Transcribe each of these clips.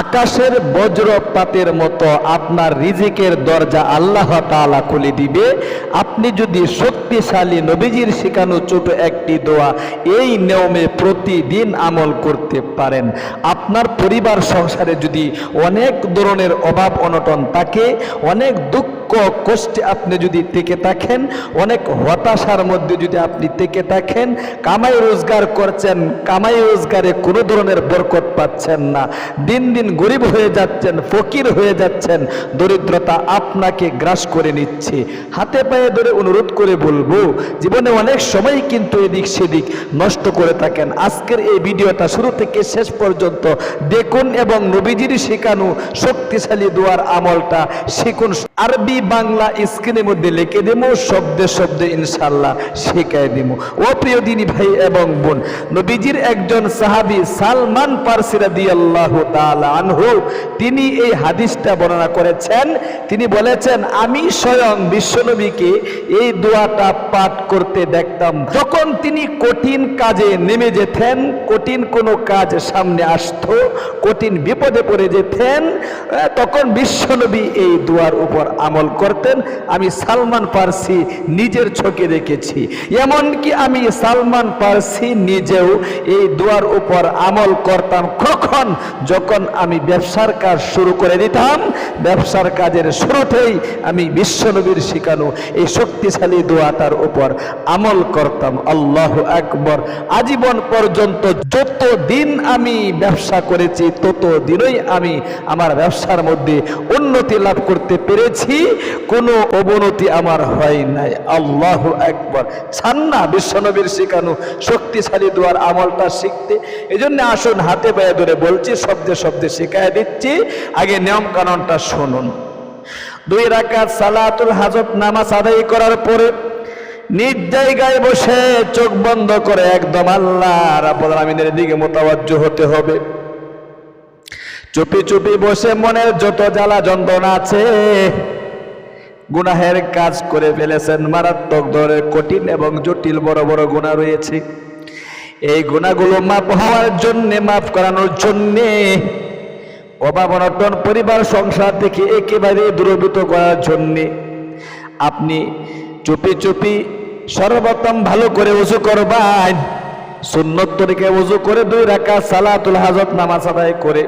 আকাশের বজ্রপাতের মতো আপনার রিজিকের দরজা আল্লাহ তালা খুলে দিবে। আপনি যদি শক্তিশালী নবীজির শেখানো ছোট একটি দোয়া এই নিয়মে প্রতিদিন আমল করতে পারেন। আপনার পরিবার সংসারে যদি অনেক ধরনের অভাব অনটন থাকে, অনেক দুঃখ কষ্টে আপনি যদি থেকে থাকেন, অনেক হতাশার মধ্যে যদি আপনি থেকে থাকেন, কামাই রোজগার করছেন, কামাই রোজগারে কোনো ধরনের বরকত পাচ্ছেন না। দিন দিন গরিব হয়ে যাচ্ছেন, ফকির হয়ে যাচ্ছেন, দরিদ্রতা আপনাকে গ্রাস করে নিচ্ছে। হাতে পায়ে ধরে অনুরোধ করে বলব, জীবনে অনেক সময় কিন্তু এদিক সেদিক নষ্ট করে থাকেন। আজকের এই ভিডিওটা শুরু থেকে শেষ পর্যন্ত দেখুন এবং নবীজির শেখানো শক্তিশালী দোয়ার আমলটা শিখুন। আরবি বাংলা স্ক্রিনের মধ্যে লিখে দেবো শব্দে শব্দে ইনশাল্লাহ শেখায় দেব ও প্রিয় দিনী ভাই এবং বোন, নবীজির একজন সাহাবী সালমান পারসিরা দিয়াল্লাহ আনহু, তিনি এই হাদিসটা বর্ণনা করেছেন। তিনি বলেছেন, আমি স্বয়ং বিশ্বনবীকে এই দোয়াটা পাঠ করতে দেখতাম। যখন তিনি কঠিন কাজে নেমে যেতেন, কঠিন কোনো কাজ সামনে আসত, কঠিন বিপদে পড়ে যেতেন তখন বিশ্বনবী এই দোয়ার উপর আমল করতেন, আমি সালমান পারসি নিজের চোখে দেখেছি। এমনকি আমি সালমান পারসি নিজেও এই দুয়ার উপর আমল করতাম। কখন? যখন আমি ব্যবসার কাজ শুরু করে দিতাম, ব্যবসার কাজের শুরুতেই আমি বিশ্বনবীর শিখানো এই শক্তিশালী দোয়াটার উপর আমল করতাম। আল্লাহ আকবর। আজীবন পর্যন্ত যত দিন আমি ব্যবসা করেছি তত দিনই আমি আমার ব্যবসার মধ্যে উন্নতি লাভ করতে পেরেছি। কোনো অবনতি আমার হয় নাই। আল্লাহ একবার ছান্না, বিশ্বনবীর শেখানো শক্তিশালী দোয়ার আমলটা শিখতে। এই জন্য আসুন, হাতে পায়ে ধরে বলছি, শব্দে শব্দে শেখায় দিচ্ছি। আগে নিয়ম কানুনটা শুনুন। দুই রাকাত সালাতুল হাজত নামাজ আদায় করার পরে নিজ জায়গায় বসে চোখ বন্ধ করে একদম আল্লাহ রাব্বুল আলামিনের দিকে মোতাবজ্জ হতে হবে। চুপি চুপি বসে মনের যত জ্বালা যন্ত্রণা আছে গুনাহের কাজ করে ফেলেছেন। মারাত্মক ধরনের কঠিন এবং জটিল বড় বড় গুণা রয়েছে। এই গুণাগুলো মাপ হওয়ার জন্যে, মাফ করানোর জন্যে অভাব অনটন পরিবার, সংসার থেকে একেবারে দূরভূত করার জন্যে আপনি চুপি চুপি সর্বপ্রথম ভালো করে উজু করবেন। সুন্নত তরিকে উজু করে দুই রাখা সালাতুল হাজত নামাজ আদায় করে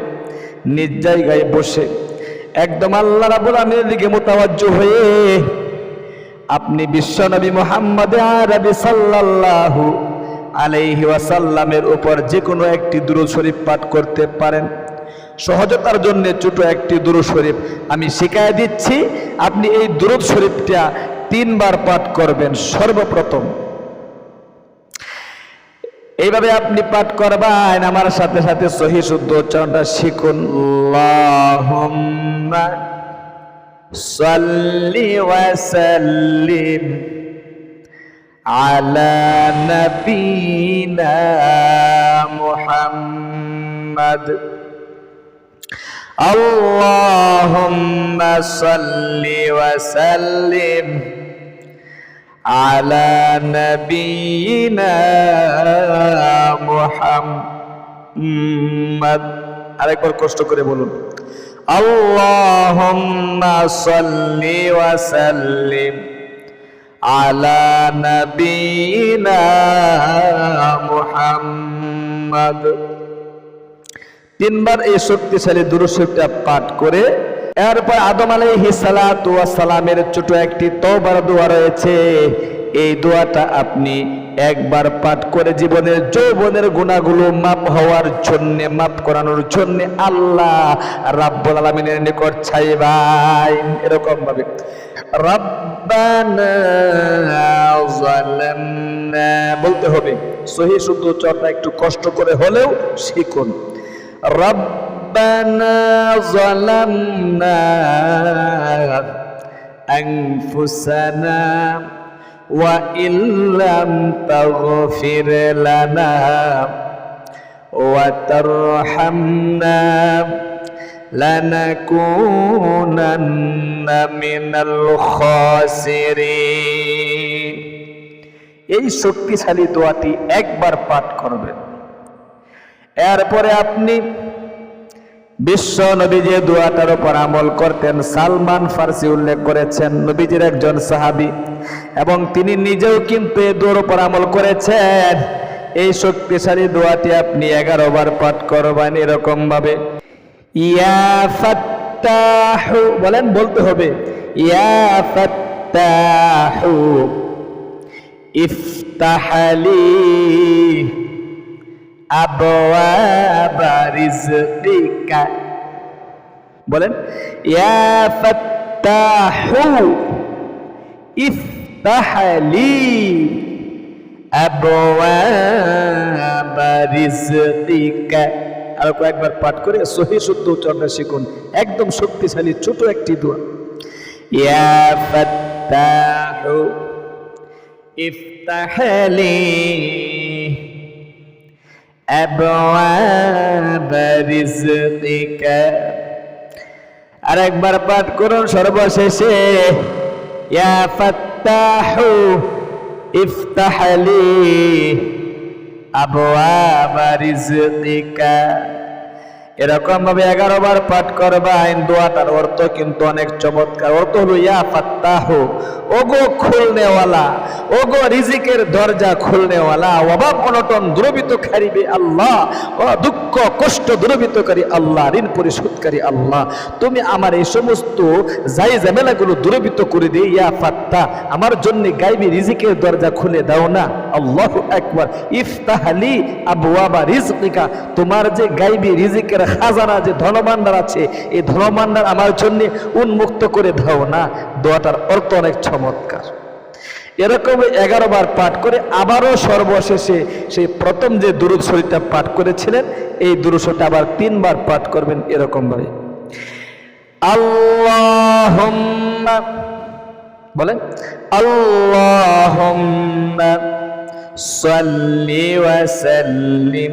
নিজ জায়গায় বসে একদম আল্লাহ রাবুল আমিনের দিকে মোতাবাজ্য হয়ে আপনি বিশ্বনবী মোহাম্মদ আরবি সাল্লাল্লাহু আলাইহি ওয়াসাল্লামের উপর যে কোনো একটি দুরূদ শরীফ পাঠ করতে পারেন। সহজতার জন্য ছোট একটি দুরূদ শরীফ আমি শিখায় দিচ্ছি। আপনি এই দুরূদ শরীফটা তিনবার পাঠ করবেন সর্বপ্রথম। এইভাবে আপনি পাঠ করবেন, আমার সাথে সাথে সহি শুদ্ধ উচ্চারণটা শিখুন। সাল্লি ওয়া সাল্লিম আলা নবিনা মুহাম্মদ। আল্লাহুম্মা সাল্লি ওয়া সাল্লিম على نبينا মুহাম্মদ আরেকবার কষ্ট করে বলুন আল্লাহুম্মা সাল্লি ওয়া সাল্লিম আলা নবিনা মুহাম্মদ তিনবার এই শক্তিশালী দুরুশিবটা পাঠ করে এরপর আদম সালামের ছোট একটি তওবার দোয়া রয়েছে। এই দোয়াটা আপনি একবার পাঠ করে জীবনের যৌবনের গুণাগুলো মাপ হওয়ার জন্য মাপ করানোর জন্য আল্লাহ রাব্বুল আলামিনের নিকট চাইবাই এরকম ভাবে, রব্বানা বলতে হবে। সহি শুদ্ধ উচ্চারণটা একটু কষ্ট করে হলেও শিখুন। ربنا ظلمنا أنفسنا وإن لم تغفر لنا وترحمنا لنكونن من الخاسرين এই শক্তিশালী দোয়াটি একবার পাঠ করবেন এরপরে আপনি বিশ্ব নবী যে দোয়াটার উপর আমল করতেন। সালমান ফার্সি উল্লেখ করেছেন, নবীজির একজন সাহাবি, এবং তিনি নিজেও কিন্তু এই দোয়ার উপর আমল করেছেন। এই শক্তিশালী দোয়াটি আপনি এগারো বার পাঠ করবেন এরকম ভাবে। ইয়া ফাত্তাহু, বলেন বলতে হবে। ইয়া ফাত্তাহু ইফতাহালি আবওয়াবা রিজকিকা বলেন ইয়া ফাত্তাহু ইফতাহলি আবওয়াবা রিজকিকা আর কয়েকবার পাঠ করে সহি শুদ্ধ উচ্চারণটা শিখুন একদম শক্তিশালী ছোট একটি দোয়া ইয়া ফাত্তাহু ইফতাহলি أبواب رزقك আর একবার পাঠ করুন সর্বশেষে। ইফতাহলি আবওয়াবা রিজকিকা। এরকম ভাবে এগারো বার পাঠ করবা, আইন দোয়াটার অর্থ কিন্তু অনেক চমৎকার। অর্থ হলো, ইয়া ফাত্তাহ, ওগো খুলনেওয়ালা, ওগো রিজিকের দরজা খুলনেওয়ালা, অভাব অনটন দুরবিত খারিবে আল্লাহ ও দুঃখ কষ্ট দুরবিতকারী আল্লাহ, ঋণ পরিশোধকারী আল্লাহ। তুমি আমার এই সমস্ত যাই ঝামেলাগুলো দুরবিত করে দিয়ে ইয়া ফাত্তা আমার জন্য গাইবি রিজিকের দরজা খুলে দাও না। আল্লাহ একবার ইফতাহালি আবওয়াবা রিজকিকা, তোমার যে গাইবি রিজিকের খাজানা যে ধনভাণ্ডার আছে। এই ধনভাণ্ডার আমার জন্য উন্মুক্ত করে দাও না। দোয়াটার অর্থ অনেক চমৎকার। এরকম এগারো বার পাঠ করে আবারও সর্বশেষে সেই প্রথম যে দুরুদ শরীরটা পাঠ করেছিলেন, এই দুরুশটা আবার তিনবার পাঠ করবেন এরকম ভাবে আল্লাহ বলেন আল্লাহ সাল্লি ওয়াসাল্লিম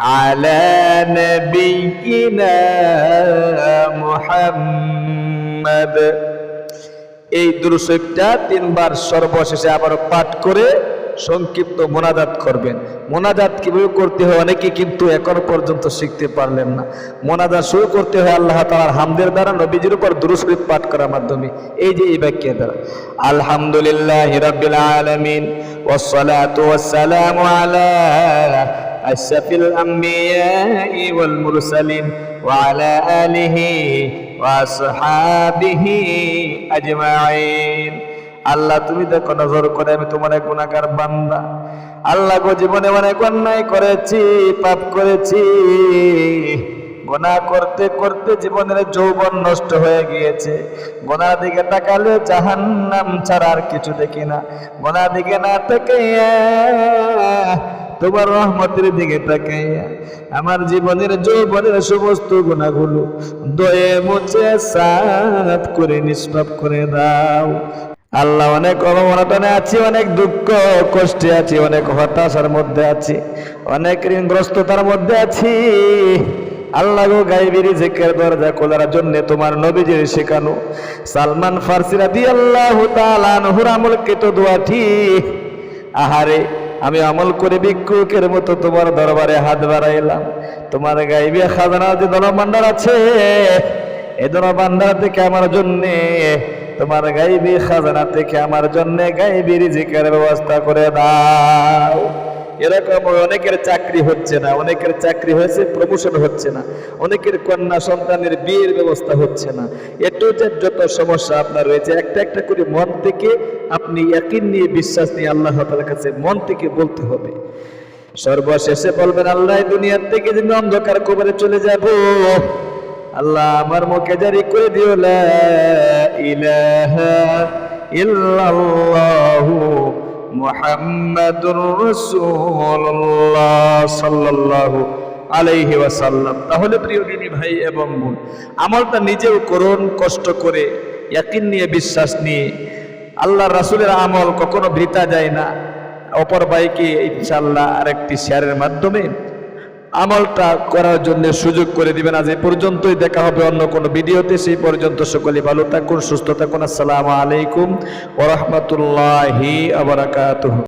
على نبينا محمد এই দুরুশরীফটা তিনবার সর্বশেষে আবার পাঠ করে সংক্ষিপ্ত মোনাজাত করবেন মোনাজাত কিভাবে করতে হয় অনেকে কিন্তু এখন পর্যন্ত শিখতে পারলেন না মোনাজাত শুরু করতে হয় আল্লাহ তাআলার হামদের দ্বারা নবীজির উপর দুরুশরীফ পাঠ করার মাধ্যমে এই যে এই বাক্যের দ্বারা আলহামদুলিল্লাহ রাব্বিল আলামিন ওয়াসসালাতু ওয়াসসালামু আলা أشرف الأنبياء والمرسلين وعلى آله وأصحابه أجمعين আল্লাহ তুমি দেখো নজর করে আমি তোমার এক গুণাকার বান্দা আল্লাহ গো জীবনে অনেক অন্যায় করেছি পাপ করেছি গোনা করতে করতে জীবনের যৌবন নষ্ট হয়ে গিয়েছে গোনার দিকে তাকালে জাহান্নাম ছাড়া আর কিছু দেখি না গোনার দিকে না তাকাইয়া তোমার রহমতের দিকে তাকাইয়া আমার জীবনের যৌবনের সমস্ত গুণাগুলো দয়ে মুছে সাফ করে নিষ্পাপ করে দাও। আল্লাহ অনেক অবমানটনে আছি, অনেক দুঃখ, কষ্টে আছি, অনেক হতাশার মধ্যে আছি, অনেক ঋণগ্রস্ততার মধ্যে আছি। আল্লাহ গো গাইবির জেকের দরজা খোলার জন্য তোমার নবীজির শেখানো সালমান ফার্সিরা দিয়ে আল্লাহ তাআলা নহর আমল কেটো দোয়াটি। আহারে আমি আমল করে ভিক্ষুকের মতো তোমার দরবারে হাত বাড়াইলাম। তোমার গাইবে খাজানা যে দলমান্ডার আছে, এ দলমান্ডার থেকে আমার জন্যে, তোমার গাইবি খাজানা থেকে আমার জন্য গাইবি রিজিকের ব্যবস্থা করে দাও। এরকম অনেকের চাকরি হচ্ছে না, অনেকের চাকরি হয়েছে প্রমোশন হচ্ছে না, অনেকের কন্যা সন্তানের বিয়ের ব্যবস্থা হচ্ছে না। এটু যে যত সমস্যা আপনার রয়েছে, একটা একটা করে মন থেকে আপনি একই নিয়ে বিশ্বাস নিয়ে আল্লাহ তাআলার কাছে মন থেকে বলতে হবে। সর্বশেষে বলবেন, আল্লাহ দুনিয়ার থেকে যদি অন্ধকার কবরে চলে যাব, আল্লাহ আমার মুখে জারি করে দিও ইলাহা ইল্লাল্লাহু মুহাম্মাদুর রাসূলুল্লাহ সাল্লাল্লাহু আলাইহি ওয়াসাল্লাম। তাহলে প্রিয় দিনী ভাই এবং বোন, আমলটা নিজেও করুন, কষ্ট করে, ইয়াকিন নিয়ে বিশ্বাস নিয়ে। আল্লাহ রাসুলের আমল কখনো ভিতা যায় না। অপর ভাইকে ইনশাল্লাহ আরেকটি শেয়ারের মাধ্যমে আমলটা করার জন্য সুযোগ করে দিবেন। আজ এই পর্যন্তই দেখা হবে অন্য কোনো ভিডিওতে। সেই পর্যন্ত সকলে ভালো থাকুন, সুস্থ থাকুন। আসসালামু আলাইকুম ওরহমতুল্লাহি আবরাকাতুহ